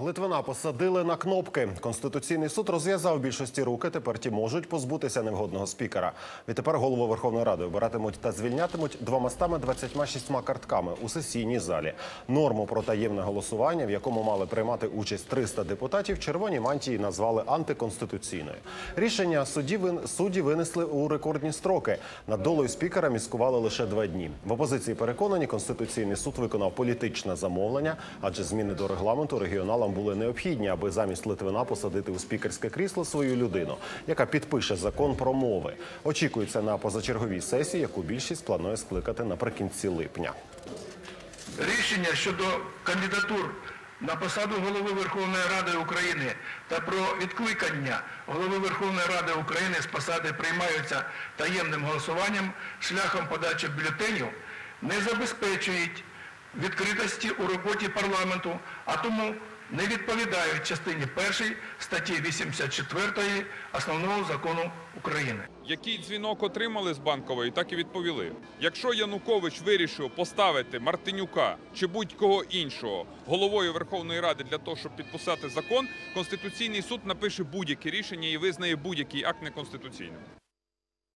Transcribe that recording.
Литвина посадили на кнопки. Конституційний суд розв'язав більшості руки. Тепер ті можуть позбутися невгодного спікера. Відтепер голову Верховної Ради обиратимуть та звільнятимуть 226 картками у сесійній залі. Норму про таємне голосування, в якому мали приймати участь 300 депутатів, червоні мантії назвали антиконституційною. Рішення судді вин- судді винесли у рекордні строки. Над долою спікера міскували лише два дні. В опозиції переконані, конституційний суд виконав політичне замовлення, адже зміни до регламенту регіоналам були необхідні, аби замість Литвина посадити у спікерське крісло свою людину, яка підпише закон про мови. Очікується на позачерговій сесії, яку більшість планує скликати наприкінці липня. Рішення щодо кандидатур на посаду голови Верховної Ради України та про відкликання голови Верховної Ради України з посади приймаються таємним голосуванням шляхом подачі бюлетенів, не забезпечують відкритості у роботі парламенту, а тому не відповідають частині 1 статті 84 Основного закону України. Який дзвінок отримали з банкової, так і відповіли. Якщо Янукович вирішив поставити Мартинюка чи будь-кого іншого головою Верховної Ради для того, щоб підписати закон, Конституційний суд напише будь-яке рішення і визнає будь-який акт неконституційним.